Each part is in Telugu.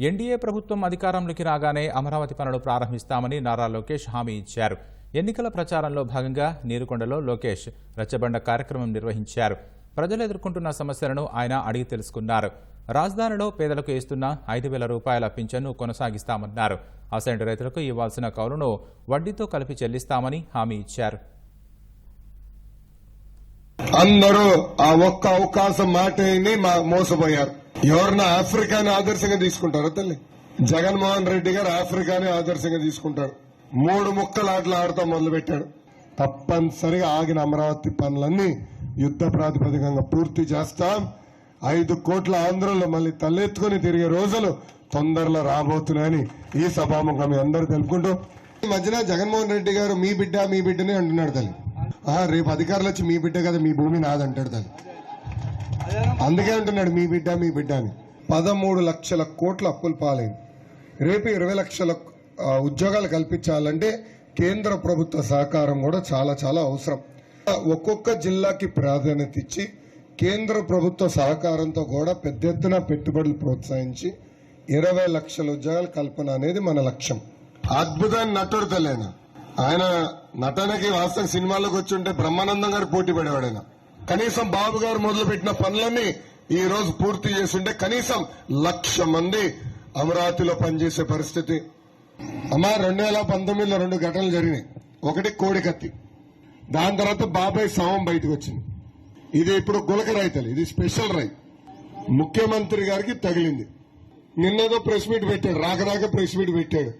ఎన్డీఏ ప్రభుత్వం అధికారంలోకి రాగానే అమరావతి పనులు ప్రారంభిస్తామని నారా లోకేష్ హామీ ఇచ్చారు. ఎన్నికల ప్రచారంలో భాగంగా నీరుకొండలో లోకేష్ రచ్చబండ కార్యక్రమం నిర్వహించారు. ప్రజలు ఎదుర్కొంటున్న సమస్యలను ఆయన అడిగి తెలుసుకున్నారు. రాజధానిలో పేదలకు ఇస్తున్న ఐదు వేల రూపాయల పింఛన్ను కొనసాగిస్తామన్నారు. అసైన్డ్ రైతులకు ఇవ్వాల్సిన కౌలును వడ్డీతో కలిపి చెల్లిస్తామని హామీ ఇచ్చారు. అందరూ ఆ ఒక్క అవకాశం మాట మోసపోయారు. ఎవరన్నా ఆఫ్రికాని ఆదర్శంగా తీసుకుంటారా తల్లి? జగన్మోహన్ రెడ్డి గారు ఆఫ్రికాని ఆదర్శంగా తీసుకుంటారు. మూడు ముక్కలు ఆటలు ఆడతా మొదలు పెట్టాడు తప్పనిసరిగా ఆగిన అమరావతి పనులన్నీ యుద్ధ ప్రాతిపదికంగా పూర్తి చేస్తాం. ఐదు కోట్ల ఆంధ్రలో మళ్ళీ తలెత్తుకుని తిరిగే రోజులు తొందరలో రాబోతున్నాయని ఈ సభాముఖం మీ అందరూ తెలుపుకుంటూ. ఈ మధ్యన జగన్మోహన్ రెడ్డి గారు మీ బిడ్డ మీ బిడ్డనే అంటున్నాడు తల్లి. రేపు అధికారులు వచ్చి మీ బిడ్డ కదా మీ భూమి నాదంటాడు తల్లి. అందుకే అంటున్నాడు మీ బిడ్డ మీ బిడ్డ అని. పదమూడు లక్షల కోట్ల అప్పులు పాలైంది. రేపు ఇరవై లక్షల ఉద్యోగాలు కల్పించాలంటే కేంద్ర ప్రభుత్వ సహకారం కూడా చాలా చాలా అవసరం. ఒక్కొక్క జిల్లాకి ప్రాధాన్యత ఇచ్చి కేంద్ర ప్రభుత్వ సహకారంతో కూడా పెద్ద ఎత్తున పెట్టుబడులు ప్రోత్సహించి ఇరవై లక్షల ఉద్యోగాల కల్పన అనేది మన లక్ష్యం. అద్భుతాన్ని నటుడు తెలియన ఆయన. నటనకి వాస్తవ సినిమాలకు వచ్చి ఉంటే బ్రహ్మానందం గారు పోటీ పడేవాడు కనీసం బాబు గారు మొదలుపెట్టిన పనులన్నీ ఈ రోజు పూర్తి చేస్తుంటే కనీసం లక్ష మంది అమరావతిలో పనిచేసే పరిస్థితి. అమ్మా రెండు వేల పంతొమ్మిదిలో రెండు ఘటనలు జరిగినాయి. ఒకటి కోడికత్తి. దాని తర్వాత బాబాయ్ శవం బయటకు వచ్చింది. ఇది ఇప్పుడు గులక రైతులు ఇది స్పెషల్ రై ముఖ్యమంత్రి గారికి తగిలింది. నిన్నేదో ప్రెస్ మీట్ పెట్టాడు రాక రాక ప్రెస్ మీట్ పెట్టాడు.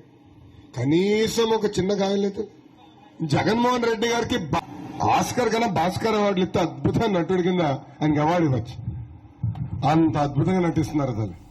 కనీసం ఒక చిన్న గాయం లేదు. జగన్మోహన్ రెడ్డి గారికి ఆస్కర్ కన్నా భాస్కర్ అవార్డులు ఇస్తే అద్భుతమైన నటుడి కింద ఆయనకి అవార్డు ఇవ్వచ్చు. అంత అద్భుతంగా నటిస్తున్నారు అసలు.